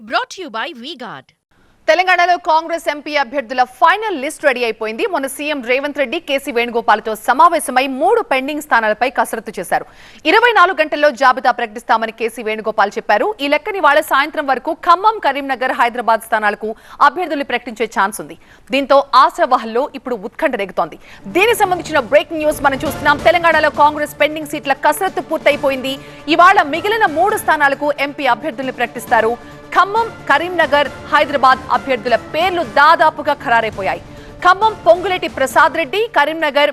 Brought you by V-Guard తెలంగాణలో Congress MP అభ్యర్థుల final list ready అయిపోయింది. మొన్న సీఎం రేవంత్ రెడ్డి కేసీ వేణుగోపాల్తో సమావేశమై మూడు పెండింగ్ స్థానాలపై కసరత్తు చేశారు. ఇరవై నాలుగు గంటల్లో జాబితా ప్రకటిస్తామని కేసీ వేణుగోపాల్ చెప్పారు. ఈ లెక్కని వాళ్ళ సాయంత్రం వరకు ఖమ్మం కరీంనగర్ హైదరాబాద్ స్థానాలకు అభ్యర్థులు ప్రకటించే ఛాన్స్ ఉంది. దీంతో ఆశావాహల్లో ఇప్పుడు ఉత్కంఠ రేగుతోంది. దీనికి సంబంధించిన బ్రేకింగ్ న్యూస్ మనం చూస్తున్నాం. తెలంగాణలో కాంగ్రెస్ పెండింగ్ సీట్ల కసరత్తు పూర్తయిపోయింది. ఇవాళ మిగిలిన మూడు స్థానాలకు ఎంపీ అభ్యర్థుల్ని ప్రకటిస్తారు. ఖమ్మం కరీంనగర్ హైదరాబాద్ అభ్యర్థుల పేర్లు దాదాపుగా ఖరారైపోయాయి. ఖమ్మం పొంగులేటి ప్రసాద్ రెడ్డి కరీంనగర్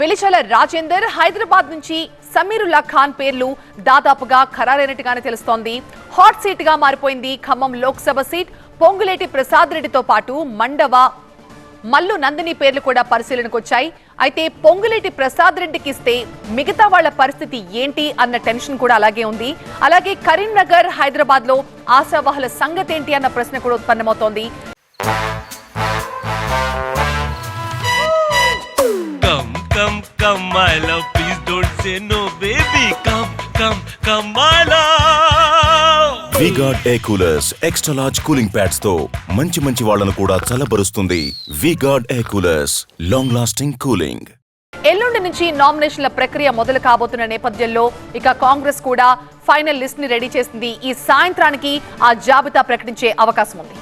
వెలిచల రాజేందర్ హైదరాబాద్ నుంచి సమీరుల్లా ఖాన్ పేర్లు దాదాపుగా ఖరారైనట్టుగానే తెలుస్తోంది. హాట్ సీట్గా మారిపోయింది ఖమ్మం లోక్సభ సీట్. పొంగులేటి ప్రసాద్ రెడ్డితో పాటు మండవ మల్లు నందిని పేర్లు కూడా పరిశీలనకు వచ్చాయి అయితే పొంగులేటి ప్రసాద్ రెడ్డికి ఇస్తే మిగతా వాళ్ళ పరిస్థితి ఏంటి అన్న టెన్షన్ కూడా అలాగే ఉంది అలాగే కరీంనగర్ హైదరాబాద్లో ఆశావాహుల సంగతి ఏంటి అన్న ప్రశ్న కూడా ఉత్పన్నమవుతోంది Come. Please don't say no, baby. Come, come, guard air coolers extra large cooling ప్యాడ్స్తో మంచి మంచి వాళ్ళను కూడా చల్లబరుస్తుంది VGuard air coolers long lasting cooling ఎల్లుండి నుంచి నామినేషన్ల ప్రక్రియ మొదలు కాబోతున్న నేపథ్యంలో ఇక కాంగ్రెస్ కూడా ఫైనల్ లిస్ట్ని రెడీ చేసింది. ఈ సాయంత్రానికి ఆ జాబితా ప్రకటించే అవకాశం ఉంది.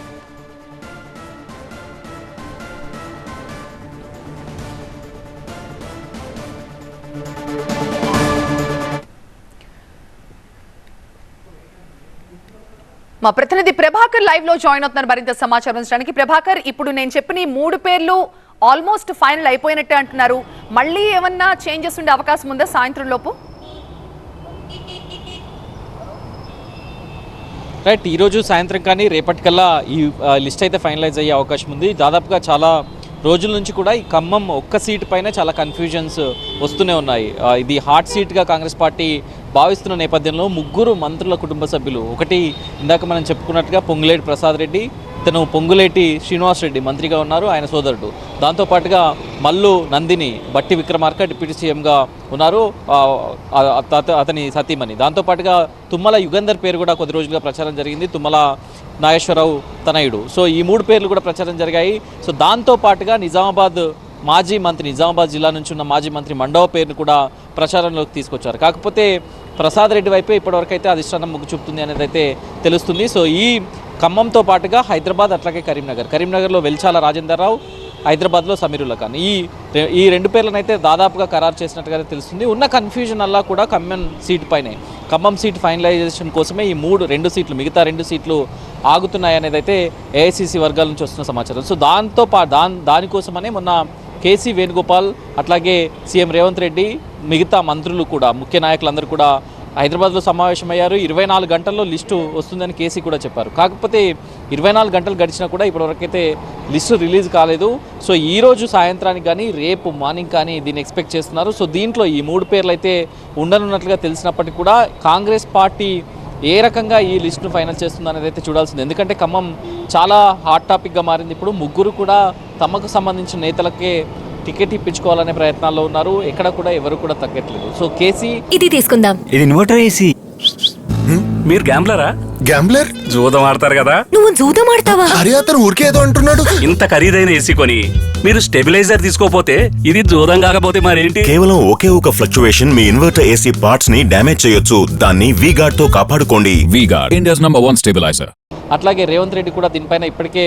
మా ప్రతినిధి ప్రభాకర్ లైవ్లో జాయిన్ అవుతున్నారు మరింత సమాచారం అందించడానికి. ప్రభాకర్ ఇప్పుడు నేను చెప్పిన మూడు పేర్లు ఆల్మోస్ట్ ఫైనల్ అయిపోయినట్టే అంటున్నారు. మళ్ళీ ఏమన్నా చేంజెస్ ఉండే అవకాశం ఉందా సాయంత్రం లోపు? రైట్ ఈరోజు సాయంత్రం కానీ రేపటికల్లా ఈ లిస్ట్ అయితే ఫైనలైజ్ అయ్యే అవకాశం ఉంది. దాదాపుగా చాలా రోజుల నుంచి కూడా ఈ ఖమ్మం ఒక్క సీట్ పైన చాలా కన్ఫ్యూజన్స్ వస్తూనే ఉన్నాయి. ఇది హాట్ సీట్గా కాంగ్రెస్ పార్టీ భావిస్తున్న నేపథ్యంలో ముగ్గురు మంత్రుల కుటుంబ సభ్యులు ఒకటి ఇందాక మనం చెప్పుకున్నట్టుగా పొంగులేటి ప్రసాద్ రెడ్డి ఇతను పొంగులేటి శ్రీనివాస్ రెడ్డి మంత్రిగా ఉన్నారు ఆయన సోదరుడు. దాంతోపాటుగా మల్లు నందిని బట్టి విక్రమార్క డిప్యూటీ సీఎంగా ఉన్నారు అతని సతీమణి. దాంతోపాటుగా తుమ్మల యుగంధర్ పేరు కూడా కొద్ది రోజులుగా ప్రచారం జరిగింది తుమ్మల నాగేశ్వరరావు తనయుడు. సో ఈ మూడు పేర్లు కూడా ప్రచారం జరిగాయి. సో దాంతోపాటుగా నిజామాబాద్ మాజీ మంత్రి నిజామాబాద్ జిల్లా నుంచి ఉన్న మాజీ మంత్రి మండవ పేరును కూడా ప్రచారంలోకి తీసుకొచ్చారు. కాకపోతే ప్రసాద్ రెడ్డి వైపే ఇప్పటివరకు అయితే అధిష్టానం మొగ్గు చూపుతుంది అనేది అయితే తెలుస్తుంది. సో ఈ ఖమ్మంతో పాటుగా హైదరాబాద్ అట్లాగే కరీంనగర్. కరీంనగర్లో వెల్చాల రాజేందర్ రావు హైదరాబాద్లో సమీరుల్లా ఖాన్. ఈ ఈ రెండు పేర్లను అయితే దాదాపుగా ఖరారు చేసినట్టుగానే తెలుస్తుంది. ఉన్న కన్ఫ్యూజన్ అలా కూడా ఖమ్మం సీట్ పైనే. ఖమ్మం సీట్ ఫైనలైజేషన్ కోసమే ఈ మూడు రెండు సీట్లు మిగతా రెండు సీట్లు ఆగుతున్నాయి అనేది అయితే ఏఐసీసీ వర్గాల నుంచి వస్తున్న సమాచారం. సో దాంతో పా దాని దానికోసమనే మొన్న కేసీ వేణుగోపాల్ అట్లాగే సీఎం రేవంత్ రెడ్డి మిగతా మంత్రులు కూడా ముఖ్య నాయకులందరూ కూడా హైదరాబాద్లో సమావేశమయ్యారు. ఇరవై నాలుగు గంటల్లో లిస్టు వస్తుందని కేసీ కూడా చెప్పారు. కాకపోతే ఇరవై నాలుగు గంటలు గడిచినా కూడా ఇప్పటివరకైతే లిస్టు రిలీజ్ కాలేదు. సో ఈ రోజు సాయంత్రానికి కానీ రేపు మార్నింగ్ కానీ దీన్ని ఎక్స్పెక్ట్ చేస్తున్నారు. సో దీంట్లో ఈ మూడు పేర్లు అయితే ఉండనున్నట్లుగా తెలిసినప్పటికీ కూడా కాంగ్రెస్ పార్టీ ఏ రకంగా ఈ లిస్టును ఫైనల్ చేస్తుంది అనేది అయితే చూడాల్సింది. ఎందుకంటే ఖమ్మం చాలా హాట్ టాపిక్గా మారింది. ఇప్పుడు ముగ్గురు కూడా తమకు సంబంధించిన నేతలకే టికెట్ ఇప్పించుకోవాలనే ప్రయత్నాల్లో ఉన్నారు. ఎక్కడ కూడా ఎవరు కూడా తగ్గట్లేదు. సో కేసీ ఇది తీసుకుందాం. ఇది ఇన్వర్టర్ ఏసీ మీరు గ్యాంబ్లరా? గ్యాంబ్లర్? జూదం ఆడతారు కదా? నువ్వు జూదం ఆడతావా? అరే అతను ఊరికే ఏదో అంటున్నాడు. ఇంత ఖరీదైన ఏసీ కొని మీరు స్టెబిలైజర్ తీసుకోపోతే ఇది జూదం కాకపోతే మరేంటి? కేవలం ఒకే ఒక ఫ్లక్చువేషన్ మీ ఇన్వర్టర్ ఏసీ పార్ట్స్ని డ్యామేజ్ చేయొచ్చు. దాన్ని వీగార్డ్తో కాపాడుకోండి. VGuard, India's number one stabilizer. అట్లాగే రేవంత్ రెడ్డి కూడా దీనిపైన ఇప్పటికే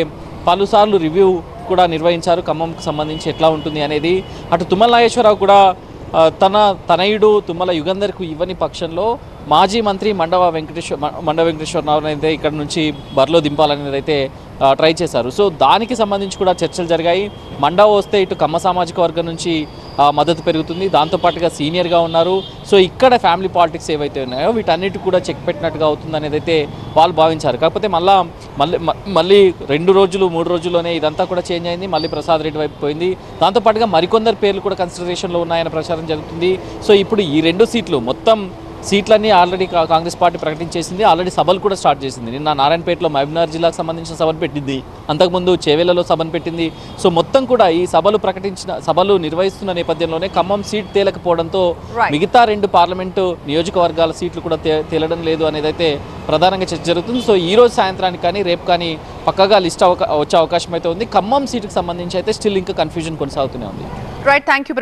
పలుసార్లు రివ్యూ కూడా నిర్వహించారు. ఖమ్మంకు సంబంధించి ఎట్లా ఉంటుంది అనేది. అటు తుమ్మల నాగేశ్వరరావు కూడా తన తనయుడు తుమ్మల యుగంధర్కు ఇవ్వని పక్షంలో మాజీ మంత్రి మండవ వెంకటేశ్వర మండవ వెంకటేశ్వరరావు అయితే ఇక్కడ నుంచి బరిలో దింపాలనేది అయితే ట్రై చేశారు. సో దానికి సంబంధించి కూడా చర్చలు జరిగాయి. మండవ వస్తే ఇటు కమ్మ సామాజిక వర్గం నుంచి మద్దతు పెరుగుతుంది. దాంతోపాటుగా సీనియర్గా ఉన్నారు. సో ఇక్కడ ఫ్యామిలీ పాలిటిక్స్ ఏవైతే ఉన్నాయో వీటన్నిటి కూడా చెక్ పెట్టినట్టుగా అవుతుంది అనేది అయితే వాళ్ళు భావించారు. కాకపోతే మళ్ళా మళ్ళీ మళ్ళీ రెండు రోజులు మూడు రోజుల్లోనే ఇదంతా కూడా చేంజ్ అయింది. మళ్ళీ ప్రసాద్ రెడ్డి వైపు పోయింది. దాంతోపాటుగా మరికొందరు పేర్లు కూడా కన్సిడరేషన్లో ఉన్నాయన్న ప్రచారం జరుగుతుంది. సో ఇప్పుడు ఈ రెండు సీట్లు మొత్తం సీట్లన్నీ ఆల్రెడీ కా- కాంగ్రెస్ పార్టీ ప్రకటించేసింది. ఆల్రెడీ సభలు కూడా స్టార్ట్ చేసింది. నిన్న నారాయణపేటలో మహబూబ్నగర్ జిల్లాకు సంబంధించిన సభను పెట్టింది. అంతకుముందు చేవేళ్ళలో సభను పెట్టింది. సో మొత్తం కూడా ఈ సభలు ప్రకటించిన సభలు నిర్వహిస్తున్న నేపథ్యంలోనే ఖమ్మం సీట్ తేలకపోవడంతో. మిగతా రెండు పార్లమెంటు నియోజకవర్గాల సీట్లు కూడా తేలడం లేదు అనేది అయితే ప్రధానంగా చర్చ జరుగుతుంది. సో ఈ రోజు సాయంత్రానికి కానీ రేపు కానీ పక్కగా లిస్ట్ అవకా వచ్చే అవకాశం అయితే ఉంది. ఖమ్మం సీటుకు సంబంధించి అయితే స్టిల్ ఇంకా కన్ఫ్యూజన్ కొనసాగుతూనే ఉంది. Right thank you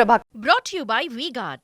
VGuard.